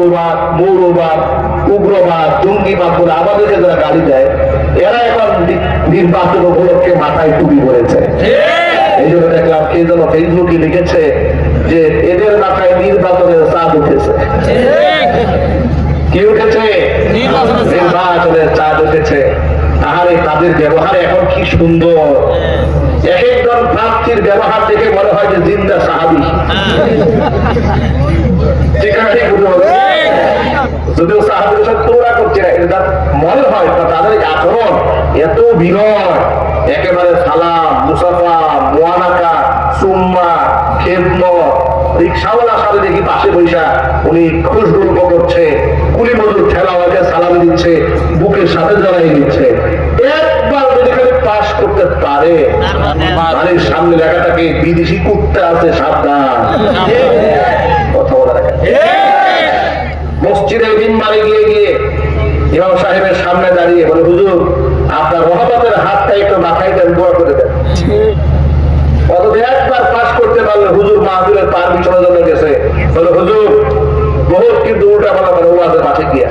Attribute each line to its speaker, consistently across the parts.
Speaker 1: রাষ্ট্রবাদ মৌরবাদ উগ্রবাদ জঙ্গিবাদ বলে আমাদেরকে যারা গাড়ি দেয় এরা এখন নির্বাচন উপলক্ষে মাথায় টুপি পড়েছে এই জন্য দেখলাম কে যেন ফেসবুকে লিখেছে যে এদের মাথায় নির্বাচনের চাঁদ উঠেছে। কি উঠেছে? নির্বাচনের চাঁদ উঠেছে। আহারে তাদের ব্যবহার এখন কি সুন্দর। এক একজন প্রার্থীর ব্যবহার দেখে মনে হয় যে জিন্দা সাহাবি? যদিও সাহাবির সাথে তোরা করছে না মনে হয় তাদের আচরণ এত বিনয় একেবারে সালাম মুসাফা মোয়ানাকা সুম্মা খেদম রিক্সাওয়ালার সাথে দেখি পাশে বৈশা উনি খুশ গল্প করছে। কুলি মজুর ঠেলা আমাকে সালাম দিচ্ছে, বুকের সাথে জড়াই দিচ্ছে একবার যদি পাশ করতে পারে সামনে বিদেশি কুত্তা আছে, সাবধান। গিয়ে গিয়ে ইমাম সাহেবের সামনে দাঁড়িয়ে বলে, হুজুর, আপনার মহাপতের হাতটা একটু মাথায় দেন, দোয়া করে দেন। অত একবার পাস করতে পারলে হুজুর মাহদুরের পার বিছানোর জন্য গেছে। বলে, হুজুর, বহুত কিন্তু উল্টা বলা করে ওয়াজের পাশে গিয়া।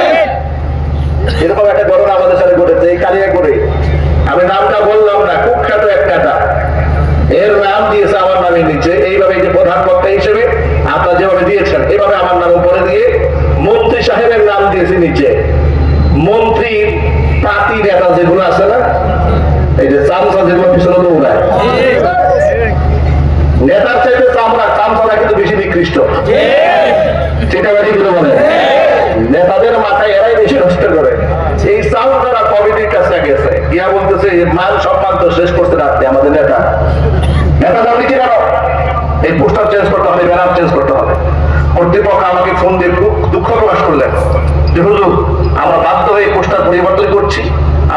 Speaker 1: এরকম একটা ঘটনা আমাদের সাথে ঘটেছে, এই কালিয়া করে আমি নামটা বললাম না, কুখ্যাত একটা এর নাম দিয়েছে আমার নামের নিচে, এইভাবে এই যে প্রধান বক্তা হিসেবে আপনারা যেভাবে দিয়েছেন, এভাবে আমার নাম উপরে দিয়ে মন্ত্রী সাহেবের নাম দিয়েছে নিচে। মন্ত্রী পাতি নেতা যেগুলো আছে না, এই যে চামচা যেগুলো পিছনে দৌড়ায় নেতার চাইতে চামড়া চামচারা কিন্তু বেশি নিকৃষ্ট সেটা বেশি করে বলে নেতাদের মাথায় এরাই বেশি নষ্ট করে এই চামচারা কমিটির কাছে গেছে গিয়া বলতেছে মান সম্মান তো শেষ করতে রাখতে আমাদের নেতা নেতা দাবি কি জানো এই পোস্টার চেঞ্জ করতে হবে ব্যানার চেঞ্জ করতে হবে কর্তৃপক্ষ আমাকে ফোন দিয়ে দুঃখ প্রকাশ করলেন যে হুজুর আমরা বাধ্য হয়ে পোস্টার পরিবর্তন করছি।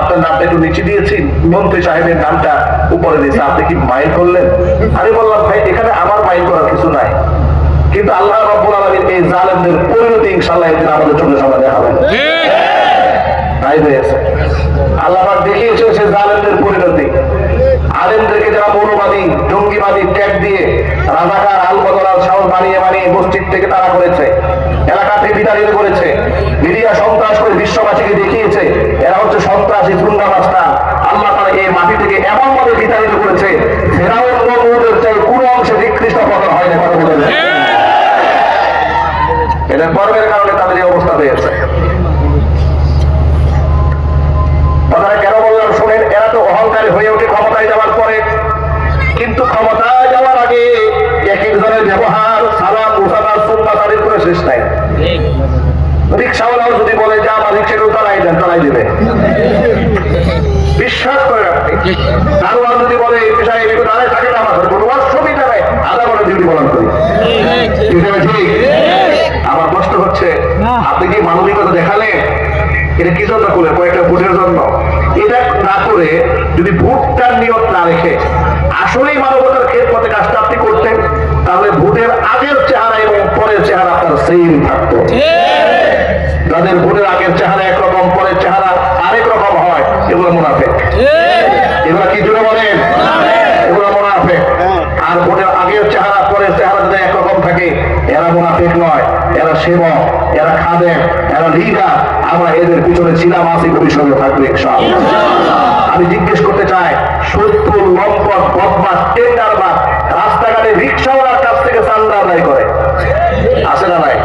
Speaker 1: আপনার নামটা একটু নিচে দিয়েছি মন্ত্রী সাহেবের নামটা উপরে দিয়েছে। আপনি কি মাইল করলেন? আমি বললাম ভাই এখানে আমার মাইল করার কিছু নাই। কিন্তু আল্লাহ রব্বুল আলমীর এই জালেমদের পরিণতি ইনশাল্লাহ একদিন আমাদের চোখের সামনে দেখাবেন তাই হয়েছে। আল্লাহ দেখিয়েছে সে জালেমদের পরিণতি। আলেমদেরকে যারা মৌলবাদী জঙ্গিবাদী ট্যাগ দিয়ে রাজাকার আল বদলাল সাহস বানিয়ে বানিয়ে মসজিদ থেকে তারা করেছে। এলাকা থেকে বিতাড়িত করেছে। মিডিয়া সন্ত্রাস করে বিশ্ববাসীকে দেখিয়েছে। এরা হচ্ছে সন্ত্রাসী গুন্ডা মাস্টা আল্লাহ তারা এই মাটি থেকে এমন ভাবে বিতাড়িত করেছে ফেরাউন নমরুদের চাই কোনো অংশে নিকৃষ্ট পতন হয় না কথা কারণে তাদের এই অবস্থা হয়েছে কথাটা কেন বললাম শুনেন এরা তো অহংকারী হয়ে ওঠে ক্ষমতায় যাওয়ার পরে কিন্তু ক্ষমতায় যাওয়ার আগে এক একজনের ব্যবহার সালাম সুন্না তাদের করে শেষ নাই। রিক্সাওয়ালাও যদি বলে যে আমার রিক্সাটাও চালাই দেন চালাই দেবে। বিশ্বাস করে যদি বলে পেশায় এগুলো দাঁড়ায় না, আমার কোনো আধা করে ডিউটি পালন করি। আমার কষ্ট হচ্ছে, আপনি কি মানবিকতা দেখালেন? এটা কি জন্য করলেন? কয়েকটা ভোটের জন্য। এটা না করে যদি ভোটটার নিয়ত না রেখে আসলেই মানবতার ক্ষেত্রে কাজটা আপনি করতেন তাহলে ভোটের আগের চেহারা এবং পরের চেহারা আপনার সেম থাকতো। যাদের ভোটের আগের চেহারা একরকম পরের চেহারা আরেক রকম হয় এগুলো মুনাফেক। এগুলো কি জন্য বলেন? এগুলো মুনাফেক। আর ভোটের আগের চেহারা পরের চেহারা যদি একরকম থাকে এরা মুনাফেক নয় এরা সেবক এরা খাদেম এরা লিডার। আমরা এদের পিছনে ছিলাম আসি ভবিষ্যতে থাকবে ইনশাআল্লাহ। আমি জিজ্ঞেস করতে চাই সত্তর লম্পট বদমাস টেন্ডারবাদ রাস্তাঘাটে রিক্সাওয়ালার কাছ থেকে চান্দা আদায় করে। আছে না নাই?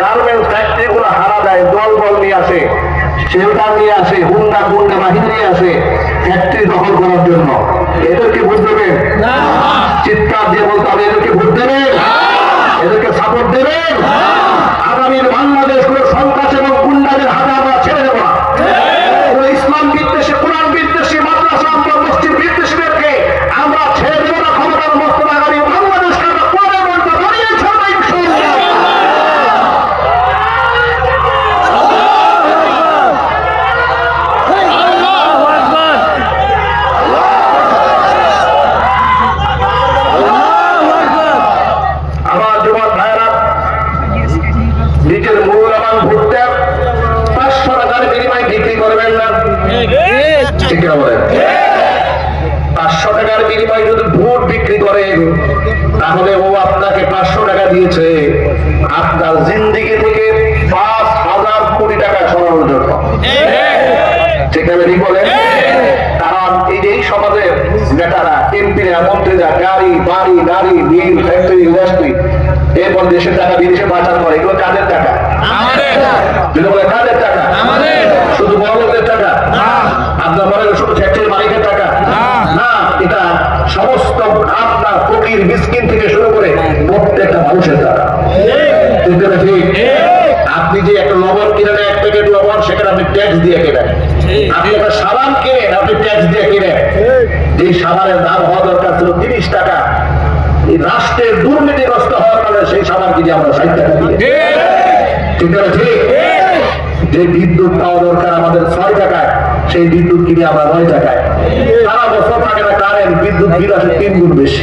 Speaker 1: গার্মেন্টস ফ্যাক্টরি গুলো হারা দেয় দল বল নিয়ে আসে শেল্টার নিয়ে আসে হুন্ডা গুন্ডা বাহিনী নিয়ে আসে ফ্যাক্টরি দখল করার জন্য। এদেরকে ভোট দেবেন চিৎকার দিয়ে বলতে হবে এদেরকে ভোট দেবেন এদেরকে সাপোর্ট দেবেন আগামীর বাংলাদেশ কোনো সন্ত্রাস এবং গুন্ডাদের হাতে আমরা ছেড়ে দেবো না কোনো ইসলাম বিদ্বেষী কোরআন বিদ্বেষী মাদ্রাসা আমরা মসজিদ বিদ্বেষীদেরকে আমরা ছেড়ে দেবো না ক্ষমতার মস্ত আগামী বাংলাদেশকে আমরা পরে বলতে দাঁড়িয়ে ছাড়বো ইনশাআল্লাহ। করবেন না ঠিক কিনা বলেন পাঁচশো টাকার বিনিময়ে যদি ভোট বিক্রি করেন তাহলে ও আপনাকে পাঁচশো টাকা দিয়েছে আপনার জিন্দিগি থেকে পাঁচ হাজার কোটি টাকা সরানোর জন্য। বলেন শুধু বড় লোকদের টাকা আপনার শুধু মালিকের টাকা? এটা সমস্ত আপনার ফকির থেকে শুরু করে প্রত্যেকটা মানুষের টাকা। ঠিক না ঠিক? আপনি যে একটা লবণ কিনেন এক প্যাকেট লবণ সেখানে আপনি ট্যাক্স দিয়ে কেনেন। আপনি একটা সাবান কিনেন আপনি ট্যাক্স দিয়ে কিনেন। যে সাবানের দাম হওয়া দরকার ছিল তিরিশ টাকা এই রাষ্ট্রের দুর্নীতিগ্রস্ত হওয়ার কারণে সেই সাবান কিনে আমরা ষাট টাকা দিয়ে ঠিক। না ঠিক? যে বিদ্যুৎ পাওয়া দরকার আমাদের ছয় টাকায় সেই বিদ্যুৎ কিনে আমরা নয় টাকায়। সারা বছর থাকে না কারেন্ট বিদ্যুৎ বিল আসে তিন গুণ বেশি।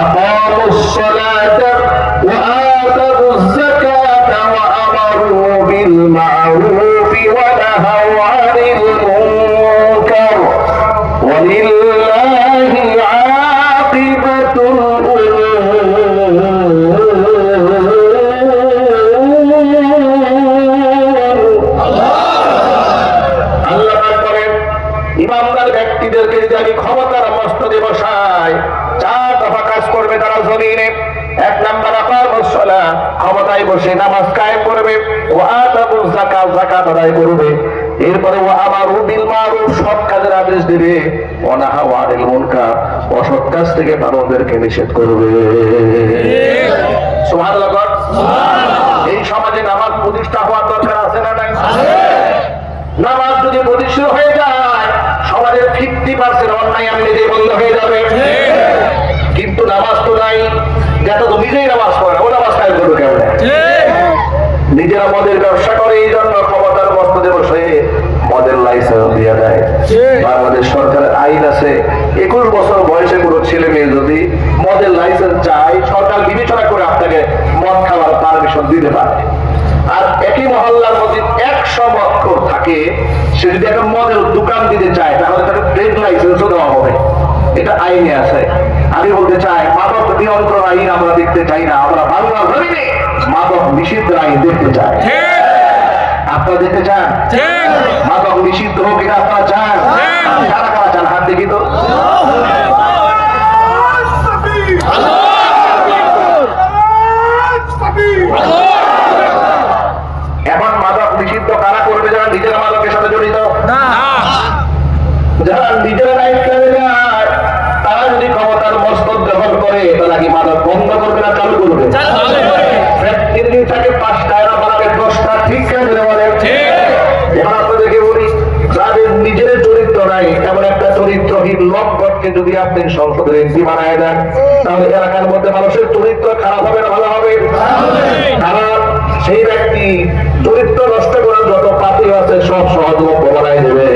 Speaker 1: أقاموا الصلاة وآتوا الزكاة وأمروا بالمعروف ونهوا عن المنكر. ولله কাজের আদেশ দেবে অনাহা ওয়ানিল মুনকার অসৎ কাজ থেকে মানুষদেরকে নিষেধ করবে। সুবহানাল্লাহ এই সমাজে নামাজ প্রতিষ্ঠা হওয়ার দরকার আছে না নাই? নামাজ যদি প্রতিষ্ঠিত হয়ে যায় সমাজের ফিফটি পার্সেন্ট অন্যায় এমনিতে বন্ধ হয়ে যাবে। কিন্তু নামাজ তো নাই যাতে তো নিজেই নামাজ পড়ে ও নামাজ কাজ করবে কেমন? নিজেরা মদের ব্যবসা করে এই জন্য ক্ষমতার বস্তুতে বসে মদের লাইসেন্স দিয়ে দেয়। বাংলাদেশ সরকারের আইন আছে। একুশ বছর বয়সে কোনো ছেলে মেয়ে যদি মদের লাইসেন্স চায় সরকার বিবেচনা করে আপনাকে মদ খাওয়ার পারমিশন দিতে পারে। আর একই মহল্লার মধ্যে একশো মক্ষর থাকে সে যদি একটা মদের দোকান দিতে চায় তাহলে তাকে ট্রেড লাইসেন্সও দেওয়া হবে। এটা আইনে আছে। আমি বলতে চাই মাদক নিয়ন্ত্রণ আইন আমরা দেখতে চাই না আমরা বাংলা মাদক নিষিদ্ধ আইন দেখতে চাই। আপনারা যেতে চান? মাদক নিষিদ্ধ হোক এটা আপনারা চান। কারা কারা চান? হাত দেখি তো। এখন যদি সংসদের এমপি বানায় দেন। তাহলে এলাকার মধ্যে মানুষের চরিত্র খারাপ হবে না ভালো হবে? কারণ সেই ব্যক্তি চরিত্র নষ্ট করার যত পাতি আছে সব সহযোগ বানায় দেবে।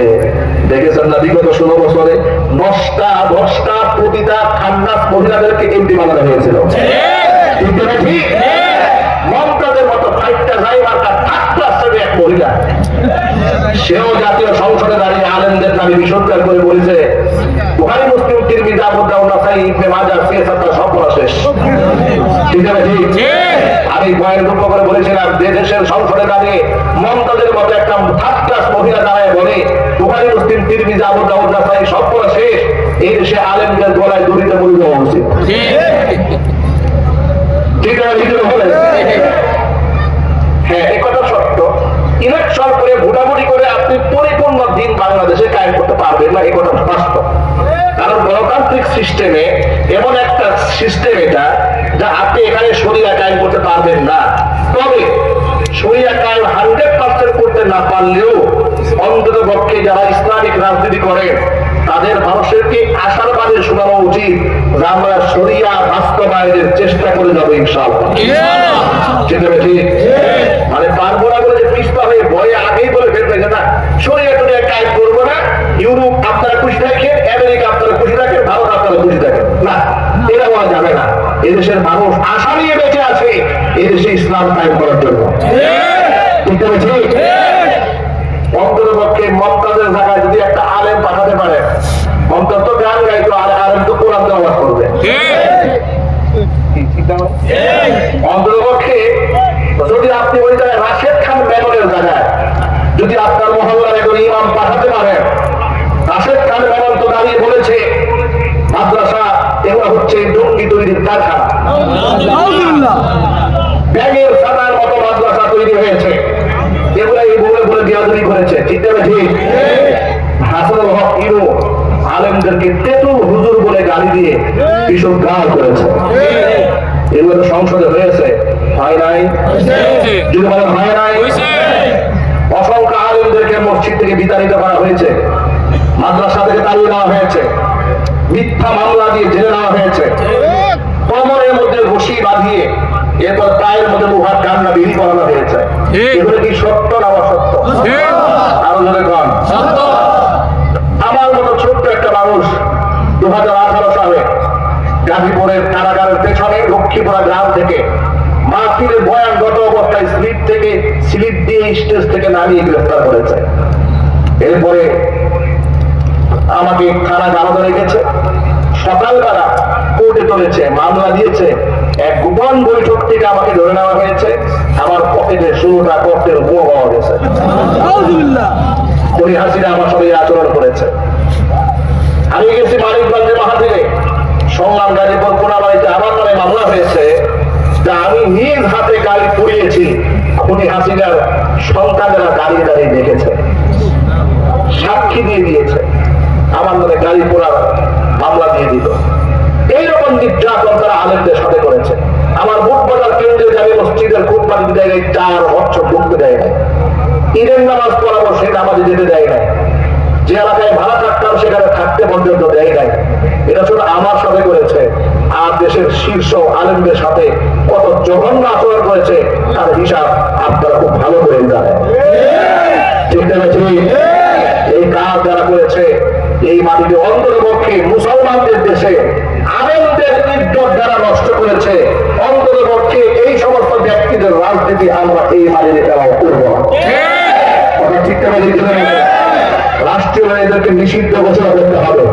Speaker 1: দেখেছেন না বিগত ষোলো বছরে দশটা দশটা প্রতিটা খান্নাস মহিলাদেরকে এমপি বানানো হয়েছিল। ঠিক। মমতাদের মতো ফাইটটা ড্রাইভার তার থার্ড ক্লাস এক মহিলা সেও জাতীয় সংসদে দাঁড়িয়ে আলেমদের দাবি বিসর্জন করে বলেছে বুহারি মুসলিম তিরমিজি আবু দাউদ নাসাই ইবনে মাজাহ সিয়াসাতটা সব পড়া শেষ। ঠিক আছে? আমি কয়েক দুঃখ করে বলেছিলাম যে দেশের সংসদে দাঁড়িয়ে মমতাজের মতো একটা থার্ড ক্লাস মহিলা দাঁড়ায় বলে বুহারি মুসলিম তিরমিজি আবু দাউদ নাসাই সব পড়া শেষ। এই দেশে আলেমদের গলায় দড়িতে বলে দেওয়া উচিত ঠিক আছে হ্যাঁ এই কথা সত্য। ইলেকশন করে ভোটাভুটি করে আপনি পরিপূর্ণ দিন বাংলাদেশে কায়েম করতে পারবেন না এই কথা বাস্তব কারণ গণতান্ত্রিক সিস্টেমে এমন একটা সিস্টেম এটা যা আপনি এখানে শরীরা কায়েম করতে পারবেন না। তবে শরীরা কায়েম হান্ড্রেড পার্সেন্ট করতে না পারলেও অন্তত পক্ষে যারা ইসলামিক রাজনীতি করে তাদের মানুষেরকে আশার বাজে শোনানো উচিত যে আমরা সরিয়া বাস্তবায়নের চেষ্টা করে যাব আছে মানে পারব না বলে যে পিস্তা হয়ে ভয়ে আগেই বলে ফেলবে না সরিয়া এদেশের মানুষ আশা নিয়ে বেঁচে আছে, এদেশে ইসলাম কায়েম করার জন্য। মমতাজের জায়গায় যদি একটা আলেম পাঠাতে পারে গান আর আলেম তো কোরআন করবে। অন্তত পক্ষে যদি আপনি ওই জায়গায় রাশেদ খান মেমনের জায়গায়, যদি আপনার মহল্লার একজন ইমাম পাঠাতে পারেন রাশেদ খান মেমন তো দাঁড়িয়ে বলেছে, মাদ্রাসা এগুলো হচ্ছে জঙ্গি তৈরির কারখানা। ব্যাগের সাদার মতো মাদ্রাসা তৈরি হয়েছে। এগুলো এই বলে বলে বিয়াদুরি করেছে। ঠিক আছে ঠিক? হাসানুল হক ইরো আলেমদেরকে তেতুল হুজুর বলে গালি দিয়ে ভীষণ গাল করেছে। এগুলো তো সংসদে হয়েছে। হয় নাই? যদি বলেন হয় নাই? অসংখ্য আলেমদেরকে মসজিদ থেকে বিতাড়িত করা হয়েছে। মাদ্রাসা থেকে তাড়িয়ে দেওয়া হয়েছে। মিথ্যা মামলা দিয়ে জেলে নেওয়া হয়েছে। কমরের মধ্যে ঘষি বাঁধিয়ে এরপর পায়ের মধ্যে লোহার কান্না বিলি করানো হয়েছে। এগুলো কি সত্য না অসত্য? আরও জোরে কন। আমার মতো ছোট্ট একটা মানুষ দু হাজার আঠারো সালে গাজীপুরের কারাগারের পেছনে লক্ষ্মীপুরা গ্রাম থেকে অবস্থায় স্লিপ থেকে স্লিপ দিয়ে স্টেজ থেকে নামিয়ে গ্রেফতার করেছে। এরপরে আমাকে থানা গালাতে রেখেছে। সকালবেলা কোর্টে চলেছে মামলা দিয়েছে। এক গোপন বৈঠক থেকে আমাকে ধরে নেওয়া হয়েছে। আমার পকেটে ষোলোটা কষ্টের মুখ পাওয়া গেছে। উনি হাসিনা আমার সঙ্গে আচরণ করেছে। আমি গেছি মানিকগঞ্জে মাহাতিরে সংগ্রাম গাজীপুর কোনাবাড়িতে আমার নামে মামলা হয়েছে যা আমি নিজ হাতে গাড়ি পুড়িয়েছি। উনি হাসিনার সন্তানেরা দাঁড়িয়ে দাঁড়িয়ে দেখেছে। সাক্ষী দিয়ে দিয়েছে। আমার গাড়ি পোড়ার মামলা দিয়ে দিল। এইরকম নির্যাতন তারা আলেমদের সাথে করেছে। আমার বুট বাজার কেন্দ্রে যাবে মসজিদের খুব দিতে দেয় নাই, চার বছর ঢুকতে দেয় নাই। ঈদের নামাজ পড়াবো সেই নামাজে যেতে দেয় নাই। যে এলাকায় ভাড়া থাকতাম সেখানে থাকতে পর্যন্ত দেয় নাই। এটা শুধু আমার সাথে করেছে আর দেশের শীর্ষ আলেমদের সাথে কত জঘন্য আচরণ করেছে তার হিসাব আপনারা খুব ভালো করে জানেন ঠিক না ঠিক? এই কাজ যারা করেছে এই অন্তরপক্ষে মুসলমানদের দেশে আনন্দের নির্দোষ যারা নষ্ট করেছে, অন্তরপক্ষে এই সমস্ত ব্যক্তিদের রাজনীতি আমরা এই মাটিতে দেওয়া করব কথা? রাষ্ট্রীয় এদেরকে নিষিদ্ধ ঘোষণা করতে হবে